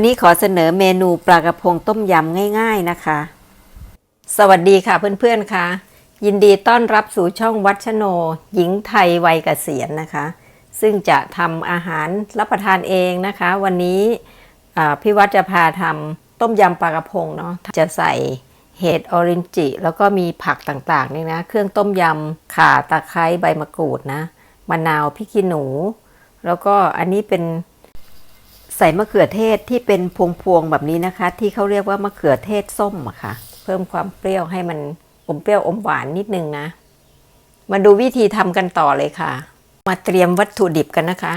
วันนี้ขอเสนอเมนูปลากระพงต้มยำง่าย ๆนะคะ สวัสดีค่ะเพื่อนๆค่ะ ยินดีต้อนรับสู่ช่องวัชโน หญิงไทยวัยเกษียณนะคะ ซึ่งจะทำอาหารรับประทานเองนะคะ วันนี้พี่วัดจะพาทำต้มยำปลากระพงเนาะจะใส่เห็ดออรินจิ แล้วก็มีผักต่างๆนี่นะ เครื่องต้มยำข่าตะไคร้ใบมะกรูดนะมะนาวพริกขี้หนู แล้วก็อันนี้เป็น ใส่มะเขือเทศที่เป็นพวงๆแบบนี้นะคะ ที่เขาเรียกว่ามะเขือเทศส้มอะค่ะ เพิ่มความเปรี้ยวให้มันอมเปรี้ยวอมหวานนิดนึงนะ มาดูวิธีทำกันต่อเลยค่ะ มาเตรียมวัตถุดิบกันนะคะ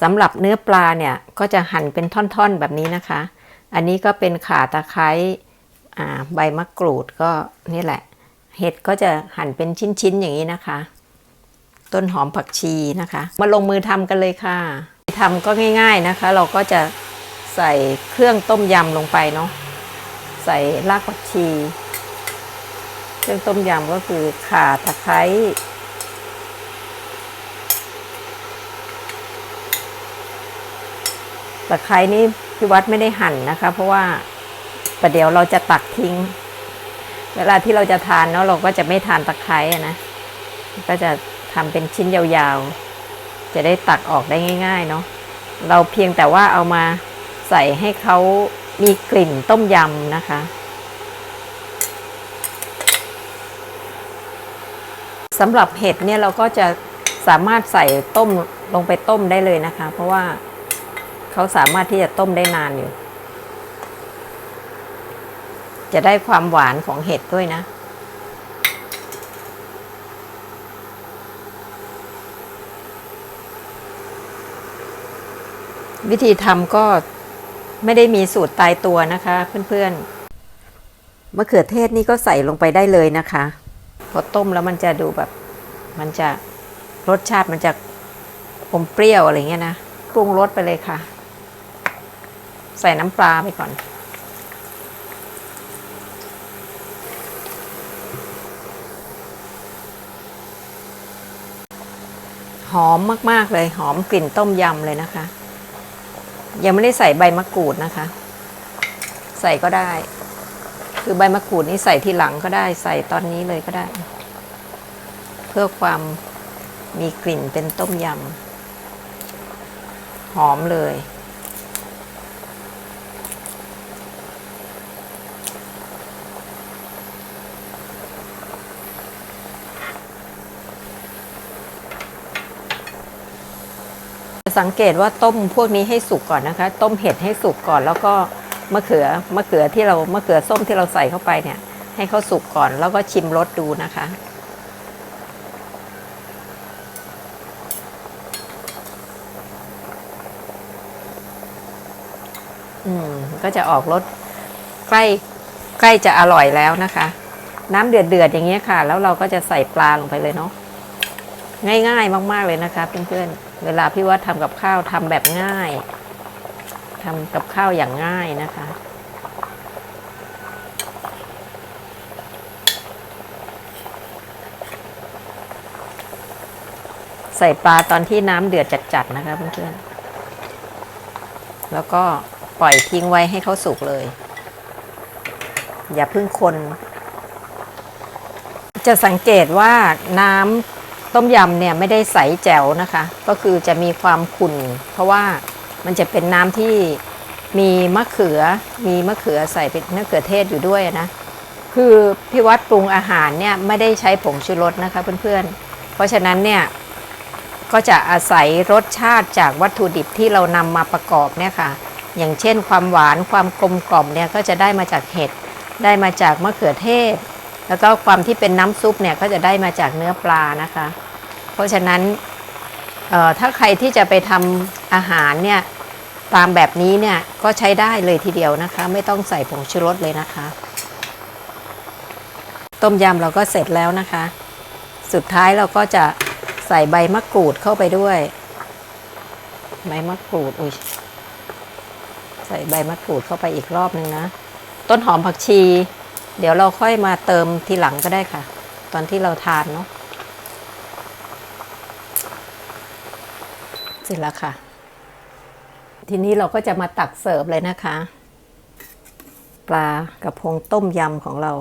สำหรับเนื้อปลาเนี่ยก็จะหั่นเป็นท่อนๆแบบนี้นะคะ อันนี้ก็เป็นข่าตะไคร้ใบมะกรูดก็นี่แหละ เห็ดก็จะหั่นเป็นชิ้นๆอย่างนี้นะคะ ต้นหอมผักชีนะคะ มาลงมือทำกันเลยค่ะ ทำก็ง่ายๆนะคะ เราก็จะใส่เครื่องต้มยำลงไปเนาะใส่รากผักชี เครื่องต้มยำก็คือข่าตะไคร้ตะไคร้นี่พี่วัดไม่ได้หั่นนะคะ เพราะว่าประเดี๋ยวเราจะตักทิ้ง เวลาที่เราจะทานเนาะเราก็จะไม่ทานตะไคร้นะ ก็จะทำเป็นชิ้นยาวๆ จะได้ตักออกได้ง่าย ๆ เนาะเราเพียงแต่ว่าเอามาใส่ให้เขามีกลิ่นต้มยำนะคะ สำหรับเห็ดเนี่ยเราก็จะสามารถใส่ต้มลงไปต้มได้เลยนะคะ เพราะว่าเขาสามารถที่จะต้มได้นานอยู่ จะได้ความหวานของเห็ดด้วยนะ วิธีทำก็ไม่ได้มีสูตรตายตัวนะคะเพื่อนๆมะเขือเทศนี่ก็ใส่ลงไปได้เลยนะคะพอต้มแล้วมันจะดูแบบ มันจะรสชาติมันจะอมเปรี้ยวอะไรเงี้ยนะปรุงรสไปเลยค่ะ ใส่น้ำปลาไปก่อน หอมมาก ๆ เลยหอมกลิ่นต้มยำเลยนะคะ ยังไม่ได้ใส่ใบมะกรูดนะคะ ใส่ก็ได้ คือใบมะกรูดนี่ใส่ทีหลังก็ได้ ใส่ตอนนี้เลยก็ได้ เพื่อความมีกลิ่นเป็นต้มยำหอมเลย สังเกตว่าต้มพวกนี้ให้สุกก่อนนะคะ ต้มเห็ดให้สุกก่อน แล้วก็มะเขือมะเขือที่เรามะเขือส้มที่เราใส่เข้าไปเนี่ย ให้เขาสุกก่อนแล้วก็ชิมรสดูนะคะ อืมก็จะออกรสใกล้ใกล้จะอร่อยแล้วนะคะ น้ำเดือดเดือดอย่างเงี้ยค่ะ แล้วเราก็จะใส่ปลาลงไปเลยเนาะง่ายๆมาก ๆเลยนะคะเพื่อนๆเวลาพี่ว่าทำกับข้าวทำแบบง่ายทำกับข้าวอย่างง่ายนะคะ ใส่ปลาตอนที่น้ำเดือดจัดๆนะคะเพื่อนๆแล้วก็ปล่อยทิ้งไว้ให้เขาสุกเลย อย่าพิ่งคน จะสังเกตว่าน้ำ ต้มยำเนี่ยไม่ได้ใสแจ๋วนะคะ ก็คือจะมีความขุ่น เพราะว่ามันจะเป็นน้ำที่มีมะเขือ มีมะเขือใส่เป็นมะเขือเทศอยู่ด้วยนะ คือพี่วัดปรุงอาหารเนี่ยไม่ได้ใช้ผงชูรสนะคะเพื่อนๆ เพราะฉะนั้นเนี่ยก็จะอาศัยรสชาติจากวัตถุดิบที่เรานำมาประกอบเนี่ยค่ะ อย่างเช่น ความหวานความกลมกล่อมเนี่ยก็จะได้มาจากเห็ด ได้มาจากมะเขือเทศ แล้วก็ความที่เป็นน้ำซุปเนี่ยก็จะได้มาจากเนื้อปลานะคะ เพราะฉะนั้นถ้าใครที่จะไปทำอาหารเนี่ยตามแบบนี้เนี่ยก็ใช้ได้เลยทีเดียวนะคะ ไม่ต้องใส่ผงชูรสเลยนะคะ ต้มยำเราก็เสร็จแล้วนะคะ สุดท้ายเราก็จะใส่ใบมะกรูดเข้าไปด้วย ใบมะกรูดอุ้ยใส่ใบมะกรูดเข้าไปอีกรอบนึงนะ ต้นหอมผักชี เดี๋ยวเราค่อยมาเติมทีหลังก็ได้ค่ะ ตอนที่เราทานเนาะ เสร็จแล้วค่ะ ทีนี้เราก็จะมาตักเสิร์ฟเลยนะคะ ปลากระพงต้มยำของเรา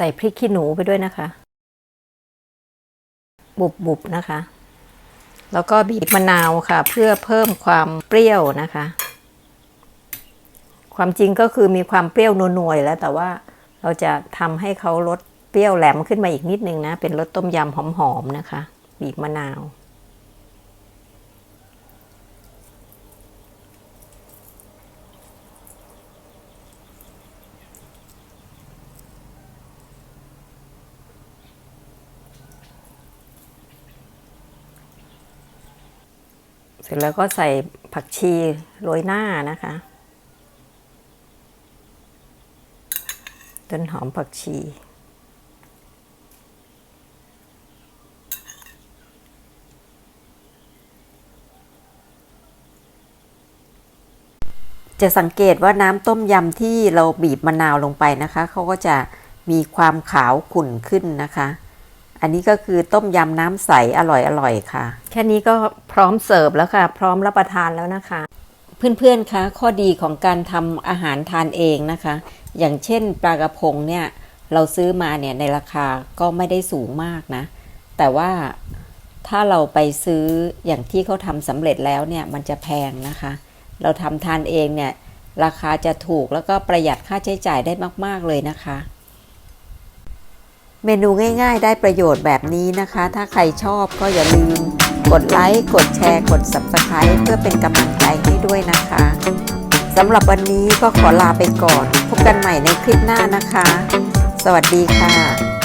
ส่พริกขี้หนูไปด้วยนะคะ บุบๆนะคะ แล้วก็บีบมะนาวค่ะ เพื่อเพิ่มความเปรี้ยวนะคะ ความจริงก็คือมีความเปรี้ยวนัวๆอยู่แล้ว แต่ว่าเราจะทำให้เขาลดเปรี้ยวแหลมขึ้นมาอีกนิดนึงนะ เป็นรสต้มยำหอมๆนะคะ บีบมะนาว ร็จแล้วก็ใส่ผักชีโรยหน้านะคะ ต้นหอมผักชี จะสังเกตว่าน้ำต้มยำที่เราบีบมะนาวลงไปนะคะ เขาก็จะมีความขาวขุ่นขึ้นนะคะ อันนี้ก็คือต้มยำน้ำใสอร่อยๆค่ะ แค่นี้ก็พร้อมเสิร์ฟแล้วค่ะ พร้อมรับประทานแล้วนะคะ เพื่อนๆคะข้อดีของการทำอาหารทานเองนะคะ อย่างเช่นปลากระพงเนี่ยเราซื้อมาเนี่ยในราคาก็ไม่ได้สูงมากนะ แต่ว่าถ้าเราไปซื้ออย่างที่เขาทำสำเร็จแล้วเนี่ยมันจะแพงนะคะ เราทำทานเองเนี่ยราคาจะถูกแล้วก็ประหยัดค่าใช้จ่ายได้มาก ๆ เลยนะคะ เมนูง่าย ๆ ได้ประโยชน์แบบนี้นะคะ ถ้าใครชอบก็อย่าลืม กดไลค์ กดแชร์ กด Subscribe เพื่อเป็นกำลังใจให้ด้วยนะคะสำหรับวันนี้ก็ขอลาไปก่อน พบกันใหม่ในคลิปหน้านะคะ สวัสดีค่ะ